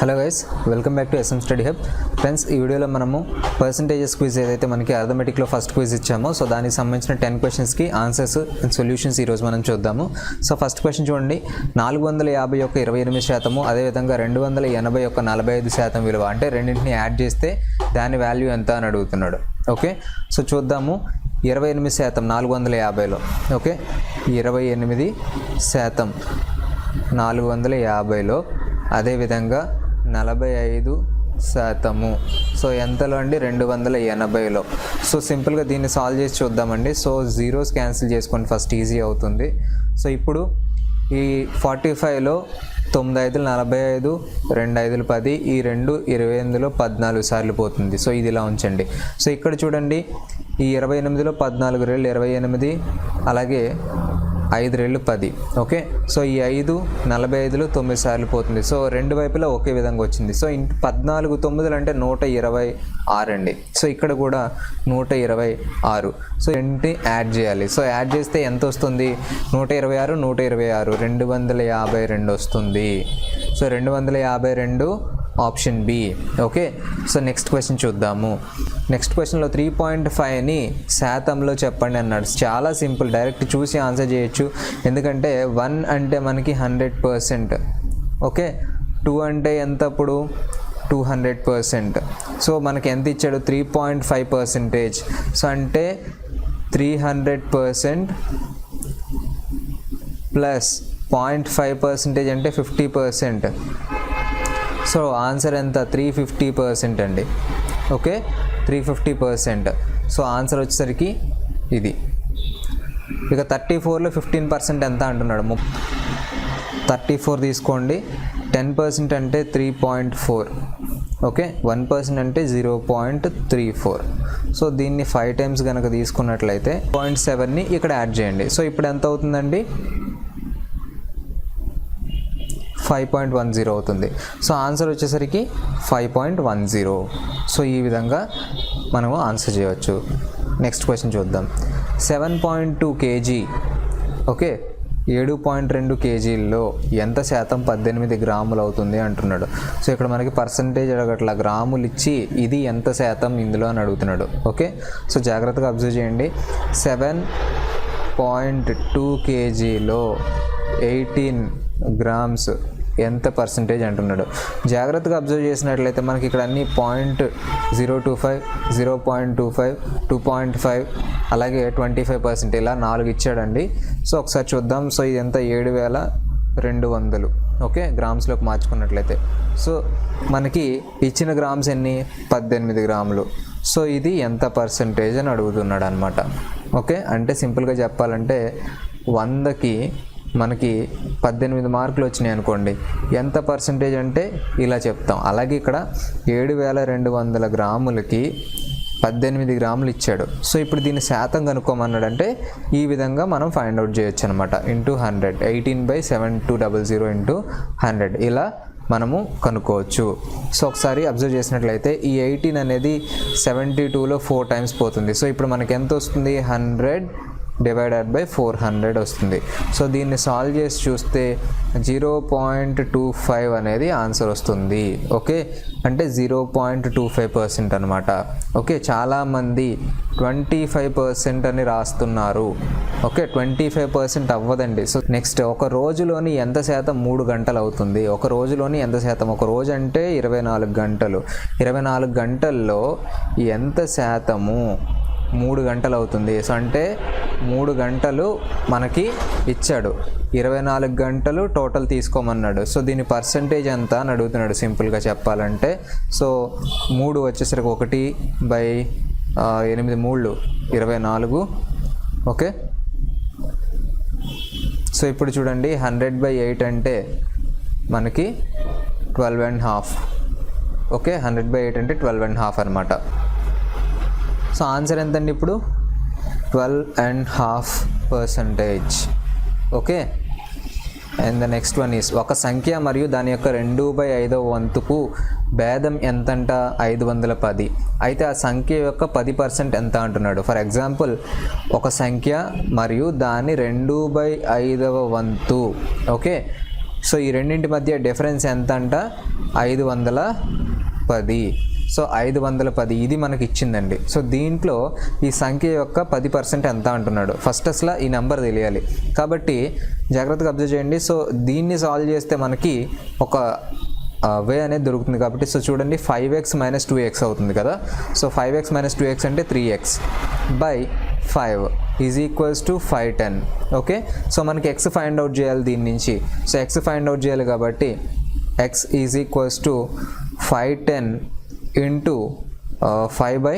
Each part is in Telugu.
Hello guys welcome back to SM study hub friends ఈ వీడియోలో మనము పర్సంటేజెస్ క్విజ్ ఏదైతే మనకి అర్థమెటిక్లో ఫస్ట్ క్విజ్ ఇచ్చామో సో దానికి సంబంధించిన టెన్ క్వశ్చన్స్కి ఆన్సర్స్ అండ్ సొల్యూషన్స్ ఈరోజు మనం చూద్దాము. సో ఫస్ట్ క్వశ్చన్ చూడండి. నాలుగు వందల యాభై ఒక్క ఇరవై ఎనిమిది శాతము అదేవిధంగా రెండు వందల ఎనభై ఒక్క నలభై ఐదు శాతం విలువ. అంటే రెండింటిని యాడ్ చేస్తే దాని వాల్యూ ఎంత అని అడుగుతున్నాడు. ఓకే సో చూద్దాము. ఇరవై ఎనిమిది శాతం నాలుగు వందల యాభైలో. ఓకే ఇరవై ఎనిమిది శాతం నాలుగు వందల యాభైలో. అదేవిధంగా నలభై ఐదు శాతము. సో ఎంతలో అండి? రెండు వందల ఎనభైలో. సో సింపుల్గా దీన్ని సాల్వ్ చేసి చూద్దామండి. సో జీరోస్ క్యాన్సిల్ చేసుకోండి. ఫస్ట్ ఈజీ అవుతుంది. సో ఇప్పుడు ఈ ఫార్టీ ఫైవ్లో తొమ్మిది ఐదులు నలభై ఐదు రెండు ఐదులు పది ఈ రెండు ఇరవై ఎనిమిదిలో పద్నాలుగు సార్లు పోతుంది. సో ఇది ఇలా ఉంచండి. సో ఇక్కడ చూడండి. ఈ ఇరవై ఎనిమిదిలో పద్నాలుగు రెళ్ళు ఇరవై ఎనిమిది అలాగే ఐదు రెళ్ళు పది. ఓకే? సో ఈ ఐదు నలభై ఐదులో తొమ్మిది సార్లు పోతుంది. సో రెండు వైపులా ఒకే విధంగా వచ్చింది. సో ఇంటి పద్నాలుగు తొమ్మిదిలు అంటే నూట ఇరవై ఆరు అండి. సో ఇక్కడ కూడా నూట ఇరవై ఆరు. సో ఇంటి యాడ్ చేయాలి. సో యాడ్ చేస్తే ఎంత వస్తుంది? నూట ఇరవై ఆరు నూట ఇరవై ఆరు. రెండు వందల యాభై రెండు వస్తుంది. సో రెండు వందల యాభై రెండు option B. Okay? So next question చూద్దాము. నెక్స్ట్ క్వశ్చన్లో త్రీ పాయింట్ ఫైవ్ని శాతంలో చెప్పండి అన్నాడు. చాలా సింపుల్. డైరెక్ట్ చూసి ఆన్సర్ చేయొచ్చు. ఎందుకంటే వన్ అంటే మనకి హండ్రెడ్ పర్సెంట్. ఓకే? టూ అంటే ఎంత అప్పుడు? Two hundred percent. సో మనకి ఎంత ఇచ్చాడు? Three point five percentage. So అంటే three hundred percent plus point five percentage అంటే ఫిఫ్టీ పర్సెంట్. సో ఆన్సర్ ఎంత? త్రీ ఫిఫ్టీ పర్సెంట్ అండి. Okay? Three fifty percent. So answer వచ్చేసరికి ఇది. ఇక థర్టీ ఫోర్లో ఫిఫ్టీన్ పర్సెంట్ ఎంత అంటున్నాడు? ము థర్టీ ఫోర్ తీసుకోండి. టెన్ పర్సెంట్ అంటే three point four. Okay? One percent అంటే zero point three four. So దీన్ని ఫైవ్ టైమ్స్ కనుక తీసుకున్నట్లయితే పాయింట్ సెవెన్ని ఇక్కడ యాడ్ చేయండి. సో ఇప్పుడు ఎంత అవుతుందండి? ఫైవ్ పాయింట్ వన్ జీరో అవుతుంది. సో ఆన్సర్ వచ్చేసరికి five point one zero so ఈ విధంగా మనము ఆన్సర్ చేయవచ్చు. నెక్స్ట్ క్వశ్చన్ చూద్దాం. Seven point two KG okay ఏడు పాయింట్ రెండు కేజీల్లో ఎంత శాతం పద్దెనిమిది గ్రాములు అవుతుంది అంటున్నాడు. సో ఇక్కడ మనకి పర్సంటేజ్ అడగట్ల. గ్రాములు ఇచ్చి ఇది ఎంత శాతం ఇందులో అని అడుగుతున్నాడు. ఓకే సో జాగ్రత్తగా అబ్జర్వ్ చేయండి. సెవెన్ పాయింట్ టూ కేజీలో ఎయిటీన్ గ్రామ్స్ ఎంత పర్సంటేజ్ అంటున్నాడు. జాగ్రత్తగా అబ్జర్వ్ చేసినట్లయితే మనకి ఇక్కడ అన్ని point zero two five zero point two five two point five అలాగే ట్వంటీ ఫైవ్ పర్సెంట్ ఇలా నాలుగు ఇచ్చాడండి. సో ఒకసారి చూద్దాం. సో ఇది ఎంత ఏడు వేల రెండు వందలు. ఓకే? గ్రామ్స్లోకి మార్చుకున్నట్లయితే. సో మనకి ఇచ్చిన గ్రామ్స్ ఎన్ని? పద్దెనిమిది గ్రాములు. సో ఇది ఎంత పర్సంటేజ్ అని అడుగుతున్నాడు అనమాట ఓకే? అంటే సింపుల్గా చెప్పాలంటే వందకి మనకి పద్దెనిమిది మార్కులు వచ్చినాయి అనుకోండి. ఎంత పర్సంటేజ్ అంటే ఇలా చెప్తాం. అలాగే ఇక్కడ ఏడు వేల రెండు వందల గ్రాములకి పద్దెనిమిది గ్రాములు ఇచ్చాడు. సో ఇప్పుడు దీన్ని శాతం కనుక్కోమన్నాడంటే ఈ విధంగా మనం ఫైండ్ అవుట్ చేయొచ్చు అనమాట into hundred eighteen by seven two double zero into hundred ఇలా మనము కనుక్కోవచ్చు. సో ఒకసారి అబ్జర్వ్ చేసినట్లయితే ఈ ఎయిటీన్ అనేది సెవెంటీ టూలో ఫోర్ టైమ్స్ పోతుంది. సో ఇప్పుడు మనకి ఎంత వస్తుంది? Hundred divided by four hundred వస్తుంది. సో దీన్ని సాల్వ్ చేసి చూస్తే జీరో పాయింట్ టూ ఫైవ్ అనేది ఆన్సర్ వస్తుంది. ఓకే? అంటే zero point two five percent అనమాట ఓకే? చాలామంది ట్వంటీ ఫైవ్ పర్సెంట్ అని రాస్తున్నారు. ఓకే? ట్వంటీ ఫైవ్ పర్సెంట్ అవ్వదండి. సో నెక్స్ట్ ఒక రోజులోని ఎంత శాతం మూడు గంటలు అవుతుంది? ఒక రోజులోని ఎంత శాతం? ఒక రోజు అంటే ఇరవై నాలుగు గంటలు. ఇరవై నాలుగు గంటల్లో ఎంత శాతము? మూడు గంటలు అవుతుంది సో అంటే మూడు గంటలు మనకి ఇచ్చాడు. ఇరవై నాలుగు గంటలు టోటల్ తీసుకోమన్నాడు. సో దీని పర్సంటేజ్ ఎంత అని అడుగుతున్నాడు సింపుల్గా చెప్పాలంటే. సో మూడు వచ్చేసరికి ఒకటి బై ఎనిమిది మూళ్ళు ఇరవై నాలుగు. ఓకే? సో ఇప్పుడు చూడండి హండ్రెడ్ బై ఎయిట్ అంటే మనకి twelve and half. Okay? Hundred by eight అంటే ట్వెల్వ్ అండ్ హాఫ్ అనమాట సో ఆన్సర్ ఎంతండి ఇప్పుడు? Twelve and half percentage. Okay? And the next one is ఒక సంఖ్య మరియు దాని యొక్క రెండు బై ఐదవ వంతుకు భేదం ఎంతంట? ఐదు వందల పది. అయితే ఆ సంఖ్య యొక్క పది పర్సెంట్ ఎంత అంటున్నాడు? ఫర్ ఎగ్జాంపుల్ ఒక సంఖ్య మరియు దాని రెండు బై ఐదవ వంతు. ఓకే? సో ఈ రెండింటి మధ్య డిఫరెన్స్ ఎంత అంట ఐదు వందల పది. సో ఐదు వందల పది ఇది మనకి ఇచ్చిందండి సో దీంట్లో ఈ సంఖ్య యొక్క పది పర్సెంట్ ఎంత అంటున్నాడు. ఫస్ట్ అసలు ఈ నెంబర్ తెలియాలి. కాబట్టి జాగ్రత్తగా అబ్జర్వ్ చేయండి. సో దీన్ని సాల్వ్ చేస్తే మనకి ఒక వే అనేది దొరుకుతుంది కాబట్టి సో చూడండి five X minus two X అవుతుంది కదా. So five X minus two X అంటే three X by five is equals to five ten okay so మనకి ఎక్స్ ఫైండ్ అవుట్ చేయాలి దీని నుంచి. సో ఎక్స్ ఫైండ్ అవుట్ చేయాలి కాబట్టి X is equals to five ten into five by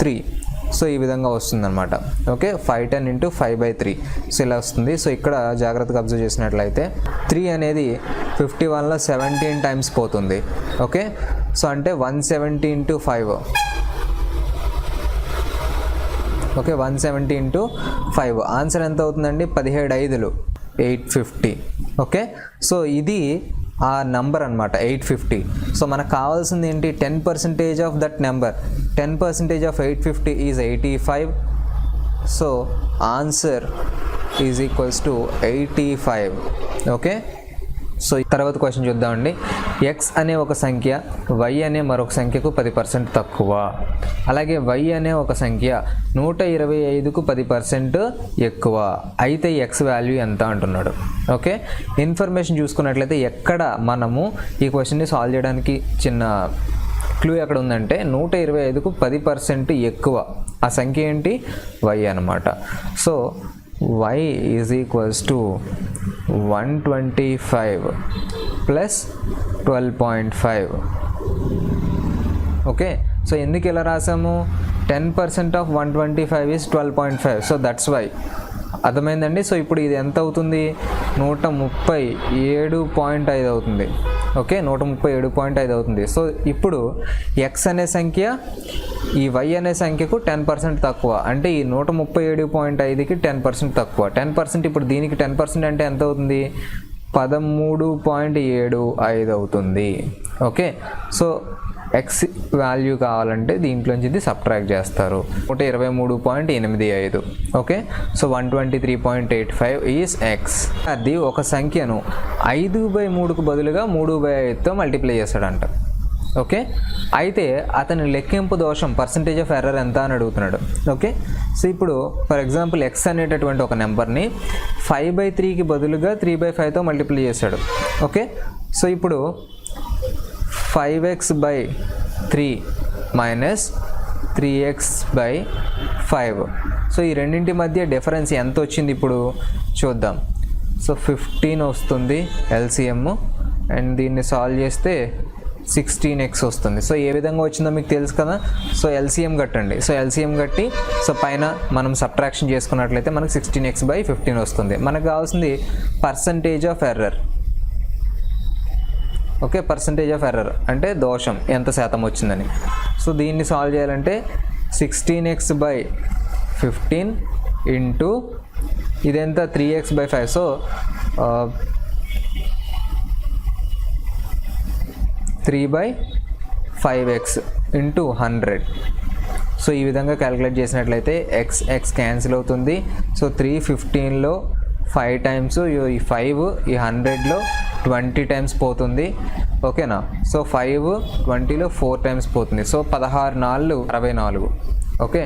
three so ఈ విధంగా వస్తుందన్నమాట. Okay? Five ten into five by three so ఇలా వస్తుంది. సో ఇక్కడ జాగ్రత్తగా అబ్జర్వ్ చేసినట్లయితే త్రీ అనేది ఫిఫ్టీ వన్లో సెవెంటీన్ టైమ్స్ పోతుంది. ఓకే? సో అంటే one seventy into five okay? One seventy into five answer ఎంత అవుతుందండి? పదిహేడు ఐదులు. Eight fifty okay? సో ఇది ఆ నంబర్ అనమాట ఎయిట్ ఫిఫ్టీ సో మనకు కావాల్సింది ఏంటి? Ten percentage of that number ten percentage of eight fifty is eighty five so answer is equals to eighty five okay so తర్వాత క్వశ్చన్ చూద్దామండి. ఎక్స్ అనే ఒక సంఖ్య వై అనే మరొక సంఖ్యకు పది పర్సెంట్ తక్కువ. అలాగే వై అనే ఒక సంఖ్య నూట ఇరవై ఐదుకు పది పర్సెంట్ ఎక్కువ. అయితే ఎక్స్ వాల్యూ ఎంత అంటున్నాడు. ఓకే ఇన్ఫర్మేషన్ చూసుకున్నట్లయితే ఎక్కడ మనము ఈ క్వశ్చన్ని సాల్వ్ చేయడానికి చిన్న క్లూ ఎక్కడ ఉందంటే నూట ఇరవై ఐదుకు పది పర్సెంట్ ఎక్కువ. ఆ సంఖ్య ఏంటి? వై అనమాట so y is equals to one twenty five plus twelve point five okay so ఎందుకు ఇలా రాసాము? Ten percent of one twenty five is twelve point five so that's why అర్థమైందండి? సో ఇప్పుడు ఇది ఎంత అవుతుంది? నూట ముప్పై ఏడు పాయింట్ ఐదు అవుతుంది. ఓకే? నూట ముప్పై ఏడు పాయింట్ ఐదు అవుతుంది. సో ఇప్పుడు ఎక్స్ అనే సంఖ్య ఈ వై అనే సంఖ్యకు టెన్ పర్సెంట్ తక్కువ. అంటే ఈ నూట ముప్పై ఏడు పాయింట్ ఐదుకి టెన్ పర్సెంట్ తక్కువ. టెన్ పర్సెంట్ ఇప్పుడు దీనికి టెన్ పర్సెంట్ అంటే ఎంత అవుతుంది? పదమూడు పాయింట్ ఏడు ఐదు అవుతుంది. ఓకే? సో ఎక్స్ వాల్యూ కావాలంటే దీంట్లోంచి ఇది సబ్ట్రాక్ట్ చేస్తారు. నూట ఇరవై మూడు పాయింట్ ఎనిమిది ఐదు. Okay? So one twenty three point eight five is x అది ఒక సంఖ్యను ఐదు బై మూడుకు బదులుగా మూడు బై ఐదుతో మల్టిప్లై చేస్తాడంట. ఓకే? అయితే అతని లెక్కింపు దోషం పర్సంటేజ్ ఆఫ్ ఎర్రర్ ఎంత అని అడుగుతున్నాడు. ఓకే? సో ఇప్పుడు ఫర్ ఎగ్జాంపుల్ ఎక్స్ అనేటటువంటి ఒక నెంబర్ని ఫైవ్ బై త్రీకి బదులుగా త్రీ బై ఫైవ్తో మల్టిప్లై చేశాడు. ఓకే? సో ఇప్పుడు five x by three minus three x by five so ఈ రెండింటి మధ్య డిఫరెన్స్ ఎంత వచ్చింది ఇప్పుడు? చూద్దాం. సో ఫిఫ్టీన్ వస్తుంది ఎల్సిఎం అండ్ దీన్ని సాల్వ్ చేస్తే సిక్స్టీన్ ఎక్స్ వస్తుంది. సో ఏ విధంగా వచ్చిందో మీకు తెలుసు కదా? సో ఎల్సిఎం కట్టండి. సో ఎల్సిఎం కట్టి సో పైన మనం సబ్ట్రాక్షన్ చేసుకున్నట్లయితే మనకు సిక్స్టీన్ ఎక్స్ బై ఫిఫ్టీన్ వస్తుంది. మనకు కావాల్సింది percentage of error okay percentage of error అంటే దోషం ఎంత శాతం వచ్చిందని. సో దీన్ని సాల్వ్ చేయాలంటే sixteen x by fifteen into ఇదెంత? Three x by five so three by five x into hundred so ఈ విధంగా క్యాలిక్యులేట్ చేసినట్లయితే ఎక్స్ ఎక్స్ క్యాన్సిల్ అవుతుంది. సో త్రీ ఫిఫ్టీన్లో ఫైవ్ టైమ్స్ ఈ ఫైవ్ ఈ హండ్రెడ్లో ట్వంటీ టైమ్స్ పోతుంది. ఓకేనా? సో ఫైవ్ ట్వంటీలో ఫోర్ టైమ్స్ పోతుంది. సో పదహారు నాలుగు అరవై నాలుగు. ఓకే?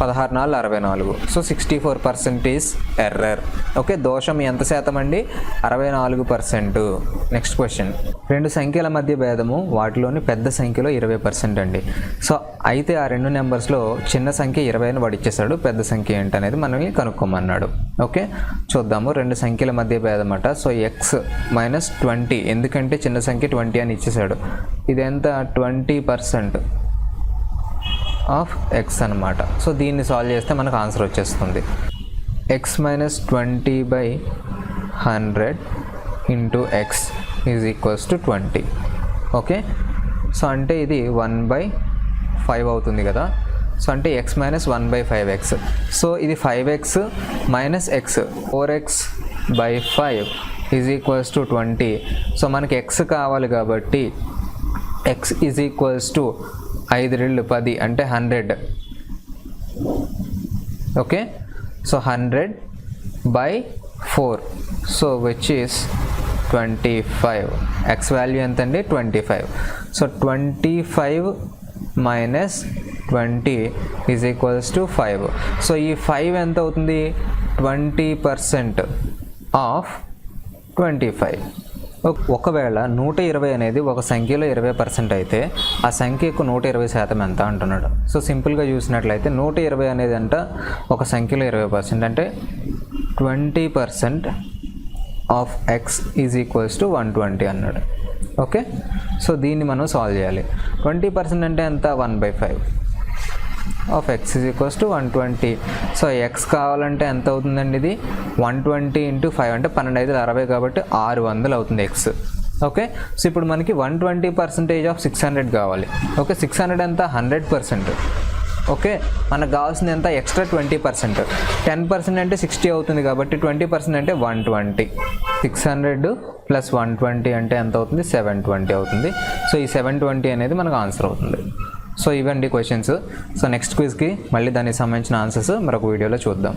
పదహారు నాలుగు అరవై నాలుగు. So sixty four percent is error okay? దోషం ఎంత శాతం అండి? అరవై నాలుగు పర్సెంట్ నెక్స్ట్ క్వశ్చన్ రెండు సంఖ్యల మధ్య భేదము వాటిలోని పెద్ద సంఖ్యలో ఇరవై పర్సెంట్ అండి. సో అయితే ఆ రెండు నెంబర్స్లో చిన్న సంఖ్య ఇరవై అని వాడు ఇచ్చేసాడు పెద్ద సంఖ్య ఏంటనేది మనల్ని కనుక్కోమన్నాడు. ఓకే? చూద్దాము రెండు సంఖ్యల మధ్య భేదం అట సో ఎక్స్ మైనస్ ట్వంటీ ఎందుకంటే చిన్న సంఖ్య ట్వంటీ అని ఇచ్చేసాడు. ఇదెంత? ట్వంటీ పర్సెంట్ ఆఫ్ ఎక్స్ అనమాట సో దీన్ని సాల్వ్ చేస్తే మనకు ఆన్సర్ వచ్చేస్తుంది. X minus twenty by hundred into x is equals to twenty okay so అంటే ఇది వన్ బై ఫైవ్ అవుతుంది కదా? సో అంటే x minus one by five x so ఇది five x minus x four x by five is equals to twenty so మనకి ఎక్స్ కావాలి కాబట్టి ఎక్స్ ఈజ్ ఈక్వల్స్ టు ఐదు రెళ్ళు పది అంటే hundred okay so hundred by four so which is twenty five. X value ఎంత అండి twenty five. So twenty five minus twenty is equals to five so ఈ ఫైవ్ ఎంత అవుతుంది? Twenty percent of twenty five. ఒకవేళ నూట ఇరవై అనేది ఒక సంఖ్యలో ఇరవై పర్సెంట్ అయితే ఆ సంఖ్యకు నూట ఇరవై శాతం ఎంత అంటున్నాడు? సో సింపుల్గా చూసినట్లయితే నూట ఇరవై అనేది అంట ఒక సంఖ్యలో ఇరవై పర్సెంట్. అంటే twenty percent of x is equals to one twenty అన్నాడు. ఓకే? సో దీన్ని మనం సాల్వ్ చేయాలి. ట్వంటీ పర్సెంట్ అంటే ఎంత? One by five. Of x is equals to one twenty. So x కావాలంటే ఎంత అవుతుందండి ఇది? వన్ ట్వంటీ ఇంటూ ఫైవ్ అంటే పన్నెండు ఐదు అరవై కాబట్టి ఆరు వందలు అవుతుంది ఎక్స్ ఓకే? సో ఇప్పుడు మనకి one twenty percentage of six hundred కావాలి. ఓకే? సిక్స్ హండ్రెడ్ ఎంత? Hundred percent. ఓకే? మనకు కావాల్సింది ఎంత? Extra twenty percent. Ten percent అంటే సిక్స్టీ అవుతుంది కాబట్టి ట్వంటీ పర్సెంట్ అంటే one twenty. Six hundred plus one twenty అంటే ఎంత అవుతుంది? సెవెన్ ట్వంటీ అవుతుంది. సో ఈ సెవెన్ ట్వంటీ అనేది మనకు ఆన్సర్ అవుతుంది. సో ఇవండి క్వశ్చన్స్. సో నెక్స్ట్ క్విజ్కి మళ్ళీ దానికి సంబంధించిన ఆన్సర్స్ మరొక వీడియోలో చూద్దాం.